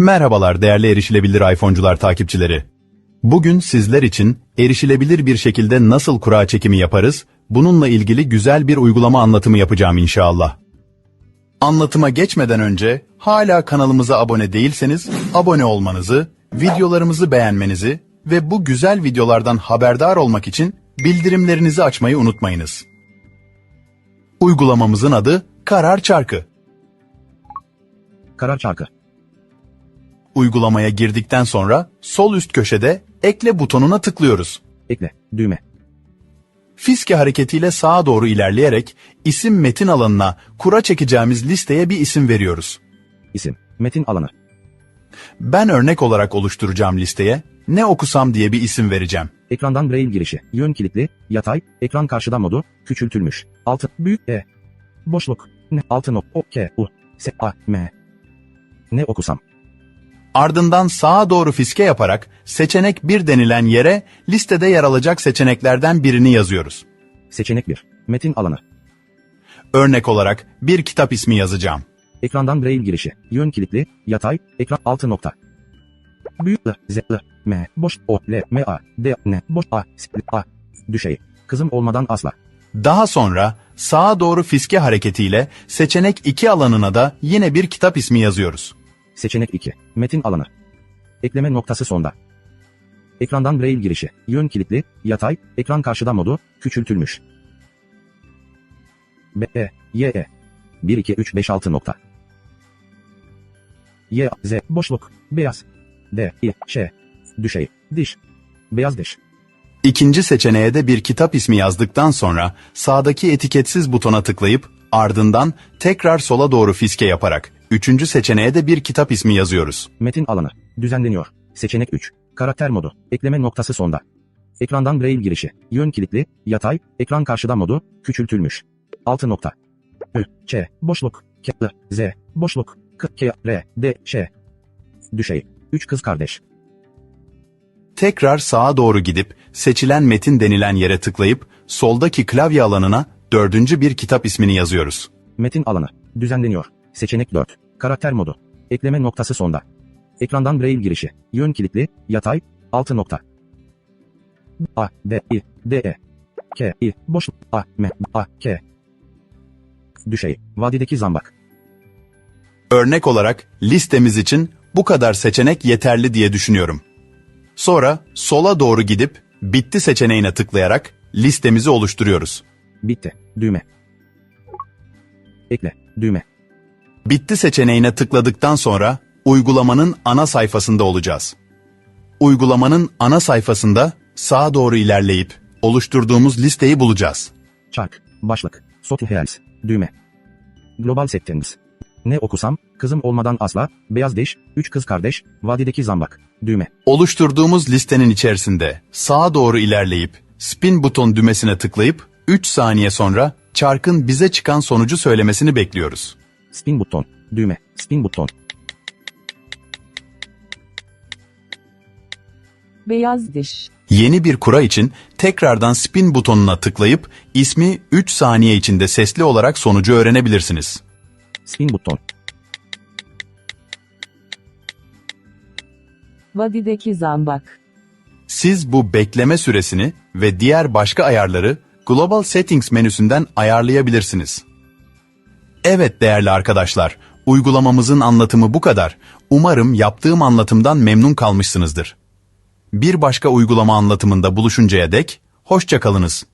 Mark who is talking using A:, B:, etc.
A: Merhabalar değerli erişilebilir iPhone'cular takipçileri. Bugün sizler için erişilebilir bir şekilde nasıl kura çekimi yaparız, bununla ilgili güzel bir uygulama anlatımı yapacağım inşallah. Anlatıma geçmeden önce hala kanalımıza abone değilseniz abone olmanızı, videolarımızı beğenmenizi ve bu güzel videolardan haberdar olmak için bildirimlerinizi açmayı unutmayınız. Uygulamamızın adı Karar Çarkı.
B: Karar çarkı.
A: Uygulamaya girdikten sonra sol üst köşede ekle butonuna tıklıyoruz.
B: Ekle. Düğme.
A: Fiske hareketiyle sağa doğru ilerleyerek isim metin alanına kura çekeceğimiz listeye bir isim veriyoruz.
B: İsim. Metin alanı.
A: Ben örnek olarak oluşturacağım listeye ne okusam diye bir isim vereceğim.
B: Ekrandan braille girişi. Yön kilitli. Yatay. Ekran karşıda modu. Küçültülmüş. Altı. Büyük E. Boşluk. Ne. Altı nok. O. K. U. S. A. M. Ne okusam.
A: Ardından sağa doğru fiske yaparak seçenek 1 denilen yere listede yer alacak seçeneklerden birini yazıyoruz.
B: Seçenek 1. Metin alanı.
A: Örnek olarak bir kitap ismi yazacağım.
B: Ekrandan braille girişi. Yön kilitli. Yatay. Ekran. Altı nokta. Büyük I. Z. I. M. Boş. O. L. M. A. D. N. Boş. A. S. A. Düşey. Kızım olmadan asla.
A: Daha sonra sağa doğru fiske hareketiyle seçenek 2 alanına da yine bir kitap ismi yazıyoruz.
B: Seçenek 2. Metin alanı. Ekleme noktası sonda. Ekrandan braille girişi. Yön kilitli, yatay, ekran karşıda modu, küçültülmüş. B, E, Y, E. 1, 2, 3, 5, 6 nokta. Y, Z, boşluk, beyaz. D, I, Ş. Düşey, diş. Beyaz diş.
A: İkinci seçeneğe de bir kitap ismi yazdıktan sonra sağdaki etiketsiz butona tıklayıp ardından tekrar sola doğru fiske yaparak üçüncü seçeneğe de bir kitap ismi yazıyoruz.
B: Metin alanı. Düzenleniyor. Seçenek 3. Karakter modu. Ekleme noktası sonda. Ekrandan braille girişi. Yön kilitli, yatay, ekran karşıda modu, küçültülmüş. 6 nokta. Ü, Ç, boşluk, K, I, Z, boşluk, K, K, R, D, Ş. Düşey. 3 kız kardeş.
A: Tekrar sağa doğru gidip seçilen metin denilen yere tıklayıp soldaki klavye alanına dördüncü bir kitap ismini yazıyoruz.
B: Metin alanı. Düzenleniyor. Seçenek 4. Karakter modu. Ekleme noktası sonda. Ekrandan braille girişi. Yön kilitli, yatay, 6 nokta. A, D, I, D, E. K, I, boşluk, A, M, A, K. Düşey. Vadideki zambak.
A: Örnek olarak listemiz için bu kadar seçenek yeterli diye düşünüyorum. Sonra sola doğru gidip bitti seçeneğine tıklayarak listemizi oluşturuyoruz.
B: Bitti. Düğme. Ekle. Düğme.
A: Bitti seçeneğine tıkladıktan sonra uygulamanın ana sayfasında olacağız. Uygulamanın ana sayfasında sağa doğru ilerleyip oluşturduğumuz listeyi bulacağız.
B: Çark. Başlık. Sotiheals. Düğme. Global settings. Ne okusam, kızım olmadan asla, beyaz diş, 3 kız kardeş, vadideki zambak. Düğme.
A: Oluşturduğumuz listenin içerisinde sağa doğru ilerleyip spin buton düğmesine tıklayıp 3 saniye sonra çarkın bize çıkan sonucu söylemesini bekliyoruz.
B: Spin buton. Düğme. Spin buton.
C: Beyaz diş.
A: Yeni bir kura için tekrardan spin butonuna tıklayıp ismi 3 saniye içinde sesli olarak sonucu öğrenebilirsiniz.
B: Spin buton.
C: Vadideki zambak.
A: Siz bu bekleme süresini ve diğer başka ayarları Global Settings menüsünden ayarlayabilirsiniz. Evet değerli arkadaşlar, uygulamamızın anlatımı bu kadar. Umarım yaptığım anlatımdan memnun kalmışsınızdır. Bir başka uygulama anlatımında buluşuncaya dek hoşça kalınız.